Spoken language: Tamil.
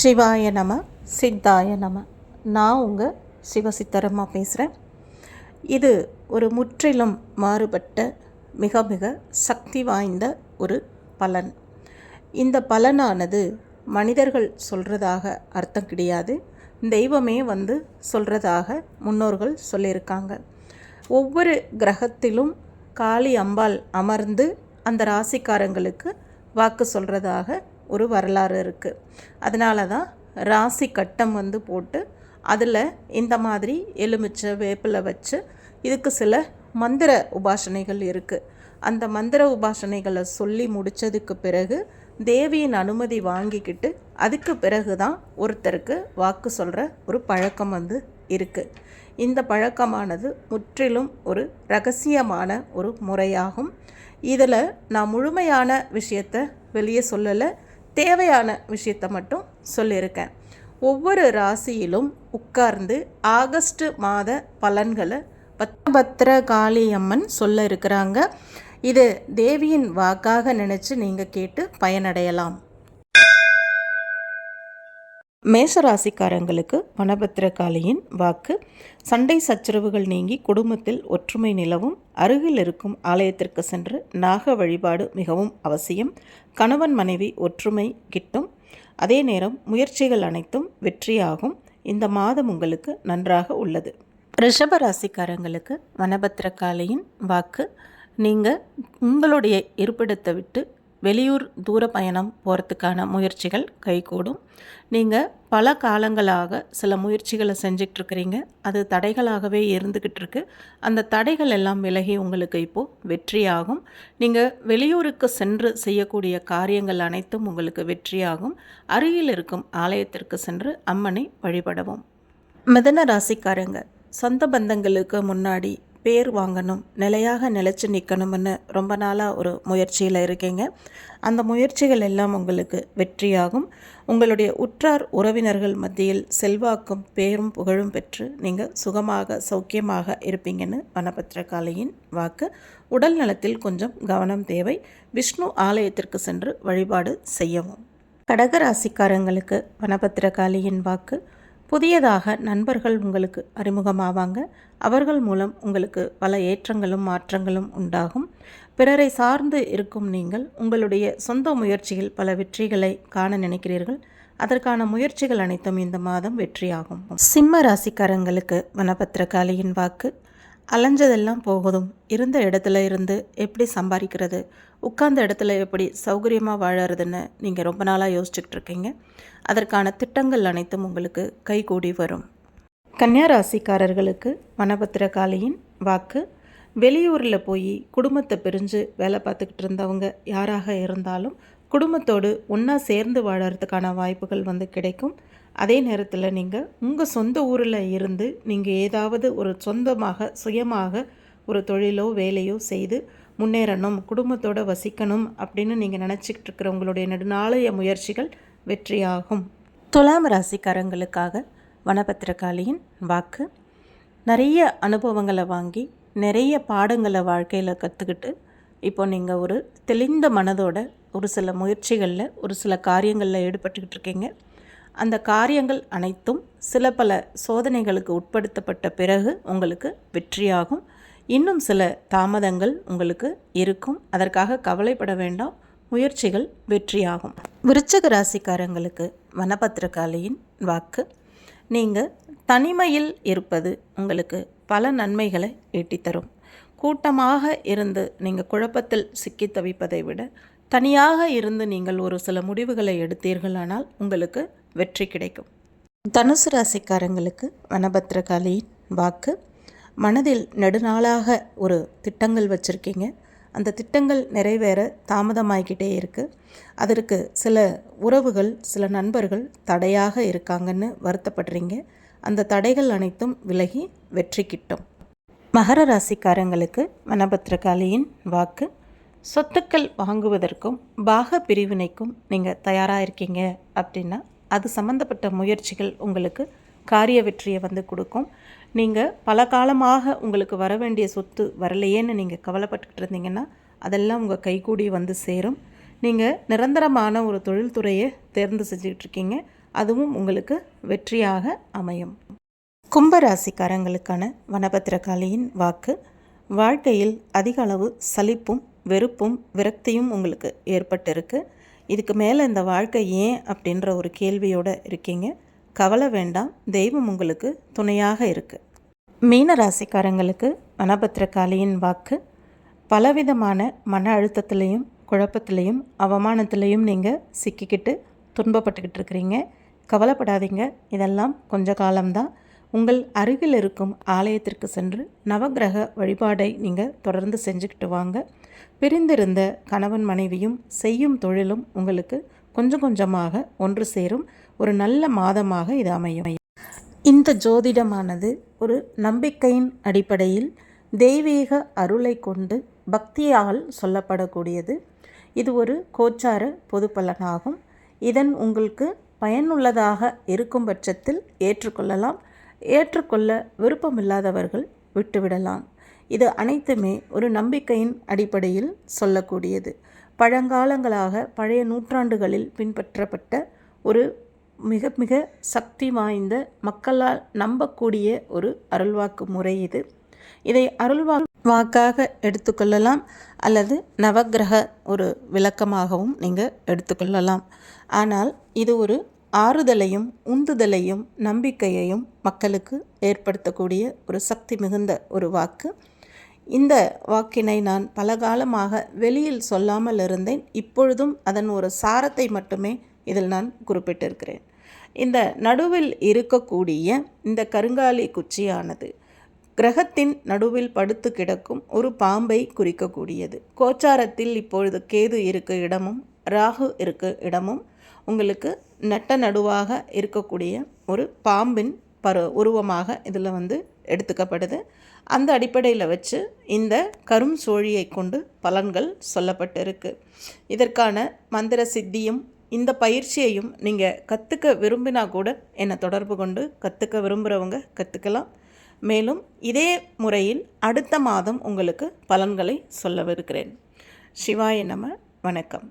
சிவாய நம சித்தாய நம. நான் உங்கள் சிவசித்தரமாக பேசுகிறேன் இது ஒரு முற்றிலும் மாறுபட்ட மிக மிக சக்தி வாய்ந்த ஒரு பலன். இந்த பலனானது மனிதர்கள் சொல்கிறதாக அர்த்தம் கிடையாது. தெய்வமே வந்து சொல்கிறதாக முன்னோர்கள் சொல்லியிருக்காங்க. ஒவ்வொரு கிரகத்திலும் காளி அம்பாள் அமர்ந்து அந்த ராசிக்காரங்களுக்கு வாக்கு சொல்கிறதாக ஒரு வரலாறு இருக்குது அதனால தான் ராசி கட்டம் வந்து போட்டு அதில் இந்த மாதிரி எலுமிச்சை வேப்பிலை வச்சு இதுக்கு சில மந்திர உபாசனைகள் இருக்குது அந்த மந்திர உபாசனைகளை சொல்லி முடித்ததுக்கு பிறகு தேவியின் அனுமதி வாங்கிக்கிட்டு அதுக்கு பிறகு தான் ஒருத்தருக்கு வாக்கு சொல்கிற ஒரு பழக்கம் வந்து இருக்குது இந்த பழக்கமானது முற்றிலும் ஒரு ரகசியமான ஒரு முறையாகும். இதில் நான் முழுமையான விஷயத்தை வெளியே சொல்லலை. தேவையான விஷயத்தை மட்டும் சொல்லியிருக்கேன். ஒவ்வொரு ராசியிலும் உட்கார்ந்து ஆகஸ்ட் மாத பலன்களை பத்பத்திர காளி அம்மன் சொல்ல இருக்கிறாங்க இது தேவியின் வாக்காக நினச்சி நீங்கள் கேட்டு பயனடையலாம். மேசராசிக்காரங்களுக்கு வனபத்திரகாளியின் வாக்கு சண்டை சச்சரவுகள் நீங்கி குடும்பத்தில் ஒற்றுமை நிலவும் அருகில் இருக்கும் ஆலயத்திற்கு சென்று நாக வழிபாடு மிகவும் அவசியம் கணவன் மனைவி ஒற்றுமை கிட்டும். அதே நேரம் முயற்சிகள் அனைத்தும் வெற்றியாகும். இந்த மாதம் உங்களுக்கு நன்றாக உள்ளது. ரிஷப ராசிக்காரங்களுக்கு வனபத்திரகாளியின் வாக்கு நீங்கள் உங்களுடைய இருப்பிடத்தை விட்டு வெளியூர் தூர பயணம் போகிறதுக்கான முயற்சிகள் கைகூடும். நீங்கள் பல காலங்களாக சில முயற்சிகளை செஞ்சிட்ருக்கிறீங்க. அது தடைகளாகவே இருந்துக்கிட்டு இருக்கு அந்த தடைகள் எல்லாம் விலகி உங்களுக்கு இப்போது வெற்றியாகும். நீங்கள் வெளியூருக்கு சென்று செய்யக்கூடிய காரியங்கள் அனைத்தும் உங்களுக்கு வெற்றியாகும். அருகில் இருக்கும் ஆலயத்திற்கு சென்று அம்மனை வழிபடவும். மிதன ராசிக்காரங்க சொந்த பந்தங்களுக்கு முன்னாடி பேர் வாங்கணும் நிலையாக நிலச்சி நிற்கணும்னு ரொம்ப நாளாக ஒரு முயற்சியில் இருக்கீங்க. அந்த முயற்சிகள் எல்லாம் உங்களுக்கு வெற்றியாகும். உங்களுடைய உற்றார் உறவினர்கள் மத்தியில் செல்வாக்கும் பேரும் புகழும் பெற்று நீங்கள் சுகமாக சௌக்கியமாக இருப்பீங்கன்னு வனபத்திரகாளியின் வாக்கு. உடல் நலத்தில் கொஞ்சம் கவனம் தேவை. விஷ்ணு ஆலயத்திற்கு சென்று வழிபாடு செய்யவும். கடகராசிக்காரங்களுக்கு வனபத்திரகாளியின் வாக்கு. புதியதாக நண்பர்கள் உங்களுக்கு அறிமுகமாவாங்க. அவர்கள் மூலம் உங்களுக்கு பல ஏற்றங்களும் மாற்றங்களும் உண்டாகும். பிறரை சார்ந்து இருக்கும் நீங்கள் உங்களுடைய சொந்த முயற்சியில் பல வெற்றிகளை காண நினைக்கிறீர்கள். அதற்கான முயற்சிகள் அனைத்தும் இந்த மாதம் வெற்றியாகும். சிம்ம ராசிக்காரங்களுக்கு வனபத்திரகாளியின் வாக்கு. அலைஞ்சதெல்லாம் போகுதும் இருந்த இடத்துல இருந்து எப்படி சம்பாதிக்கிறது? உட்கார்ந்த இடத்துல எப்படி சௌகரியமாக வாழறதுன்னு நீங்கள் ரொம்ப நாளாக யோசிச்சுட்டு இருக்கீங்க. அதற்கான திட்டங்கள் அனைத்தும் உங்களுக்கு கைகூடி வரும். கன்னியா ராசிக்காரர்களுக்கு வனபத்திரகாளியின் வாக்கு. வெளியூரில் போய் குடும்பத்தை பிரிஞ்சு வேலை பார்த்துக்கிட்டு இருந்தவங்க யாராக இருந்தாலும் குடும்பத்தோடு ஒன்றா சேர்ந்து வாழறதுக்கான வாய்ப்புகள் வந்து கிடைக்கும். அதே நேரத்தில் நீங்கள் உங்கள் சொந்த ஊரில் இருந்து நீங்கள் ஏதாவது ஒரு சொந்தமாக சுயமாக ஒரு தொழிலோ வேலையோ செய்து முன்னேறணும் குடும்பத்தோடு வசிக்கணும் அப்படின்னு நீங்கள் நினச்சிக்கிட்டு இருக்கிற உங்களுடைய நெடுநாளைய முயற்சிகள் வெற்றியாகும். துலாம் ராசிக்காரங்களுக்காக வனபத்திரகாளியின் வாக்கு. நிறைய அனுபவங்களை வாங்கி நிறைய பாடங்களை வாழ்க்கையில் கற்றுக்கிட்டு இப்போ நீங்கள் ஒரு தெளிந்த மனதோட ஒரு சில முயற்சிகளில் ஒரு சில காரியங்களில் ஈடுபட்டுக்கிட்டு இருக்கீங்க. அந்த காரியங்கள் அனைத்தும் சில பல சோதனைகளுக்கு உட்படுத்தப்பட்ட பிறகு உங்களுக்கு வெற்றியாகும். இன்னும் சில தாமதங்கள் உங்களுக்கு இருக்கும். அதற்காக கவலைப்பட வேண்டாம். முயற்சிகள் வெற்றியாகும். விருச்சக ராசிக்காரங்களுக்கு வனபத்திரகாளியின் வாக்கு. நீங்கள் தனிமையில் இருப்பது உங்களுக்கு பல நன்மைகளை ஈட்டித்தரும். கூட்டமாக இருந்து நீங்கள் குழப்பத்தில் சிக்கி தவிப்பதை விட தனியாக இருந்து நீங்கள் ஒரு சில முடிவுகளை எடுத்தீர்களானால் உங்களுக்கு வெற்றி கிடைக்கும். தனுசு ராசிக்காரங்களுக்கு வனபத்திரகாளியின் வாக்கு. மனதில் நெடுநாளாக ஒரு திட்டங்கள் வச்சுருக்கீங்க. அந்த திட்டங்கள் நிறைவேற தாமதமாகிக்கிட்டே இருக்குது அதற்கு சில உறவுகள் சில நண்பர்கள் தடையாக இருக்காங்கன்னு வருத்தப்படுறீங்க. அந்த தடைகள் அனைத்தும் விலகி வெற்றி கிட்டும். மகர ராசிக்காரங்களுக்கு வனபத்திரகாளியின் வாக்கு. சொத்துக்கள் வாங்குவதற்கும் பாக பிரிவினைக்கும் நீங்கள் தயாராக இருக்கீங்க அப்படின்னா அது சம்மந்தப்பட்ட முயற்சிகள் உங்களுக்கு காரிய வெற்றியை வந்து கொடுக்கும். நீங்கள் பல காலமாக உங்களுக்கு வர வேண்டிய சொத்து வரலையேன்னு நீங்கள் கவலைப்பட்டுக்கிட்டு இருந்தீங்கன்னா அதெல்லாம் உங்கள் கைகூடி வந்து சேரும். நீங்கள் நிரந்தரமான ஒரு தொழில்துறையை தேர்ந்து செஞ்சுக்கிட்டு இருக்கீங்க. அதுவும் உங்களுக்கு வெற்றியாக அமையும். கும்பராசிக்காரங்களுக்கான வனபத்திரகாளியின் வாக்கு வாழ்க்கையில் அதிக அளவு சலிப்பும் வெறுப்பும் விரக்தியும் உங்களுக்கு ஏற்பட்டிருக்கு. இதுக்கு மேலே இந்த வாழ்க்கை ஏன் அப்படின்ற ஒரு கேள்வியோடு இருக்கீங்க. கவலை வேண்டாம். தெய்வம் உங்களுக்கு துணையாக இருக்குது மீன ராசிக்காரங்களுக்கு வனபத்திரகாளியின் வாக்கு. பலவிதமான மன அழுத்தத்துலேயும் குழப்பத்திலையும் அவமானத்திலையும் நீங்கள் சிக்கிக்கிட்டு துன்பப்பட்டுக்கிட்டு இருக்கிறீங்க. கவலைப்படாதீங்க. இதெல்லாம் கொஞ்ச காலம்தான். உங்கள் அருகில் இருக்கும் ஆலயத்திற்கு சென்று நவகிரக வழிபாடை நீங்கள் தொடர்ந்து செஞ்சுக்கிட்டு வாங்க. பிரிந்திருந்த கணவன் மனைவியும் செய்யும் தொழிலும் உங்களுக்கு கொஞ்சம் கொஞ்சமாக ஒன்று சேரும். ஒரு நல்ல மாதமாக இது அமையும். இந்த ஜோதிடமானது ஒரு நம்பிக்கையின் அடிப்படையில் தெய்வீக அருளை கொண்டு பக்தியால் சொல்லப்படக்கூடியது. இது ஒரு கோச்சார பொது பலனாகும் இதன் உங்களுக்கு பயனுள்ளதாக இருக்கும் பட்சத்தில் ஏற்றுக்கொள்ளலாம். ஏற்றுக்கொள்ள விருப்பமில்லாதவர்கள் விட்டுவிடலாம். இது அனைத்துமே ஒரு நம்பிக்கையின் அடிப்படையில் சொல்லக்கூடியது. பழங்காலங்களாக பழைய நூற்றாண்டுகளில் பின்பற்றப்பட்ட ஒரு மிக மிக சக்தி வாய்ந்த மக்களால் நம்பக்கூடிய ஒரு அருள்வாக்கு முறை இது. இதை அருள்வா வாக்காக எடுத்துக்கொள்ளலாம் அல்லது நவகிரக ஒரு விளக்கமாகவும் நீங்கள் எடுத்துக்கொள்ளலாம் ஆனால் இது ஒரு ஆறுதலையும் உந்துதலையும் நம்பிக்கையையும் மக்களுக்கு ஏற்படுத்தக்கூடிய ஒரு சக்தி மிகுந்த ஒரு வாக்கு. இந்த வாக்கினை நான் பல காலமாக வெளியில் சொல்லாமல் இருந்தேன். இப்பொழுதும் அதன் ஒரு சாரத்தை மட்டுமே இதில் நான் குறிப்பிட்டிருக்கிறேன். இந்த நடுவில் இருக்கக்கூடிய இந்த கருங்காலி குச்சியானது கிரகத்தின் நடுவில் படுத்து கிடக்கும் ஒரு பாம்பை குறிக்கக்கூடியது. கோச்சாரத்தில் இப்பொழுது கேது இருக்க இடமும் ராகு இருக்க இடமும் உங்களுக்கு நட்ட நடுவாக இருக்கக்கூடிய ஒரு பாம்பின் பரு உருவமாக இதில் வந்து எடுத்துக்கப்படுது. அந்த அடிப்படையில் வச்சு இந்த கரும் சோழியை கொண்டு பலன்கள் சொல்லப்பட்டிருக்கு. இதற்கான மந்திர சித்தியும் இந்த பயிற்சியையும் நீங்கள் கற்றுக்க விரும்பினா கூட என்னை தொடர்பு கொண்டு கற்றுக்க விரும்புகிறவங்க கற்றுக்கலாம் மேலும் இதே முறையில் அடுத்த மாதம் உங்களுக்கு பலன்களை சொல்லவிருக்கிறேன். சிவாய நம வணக்கம்.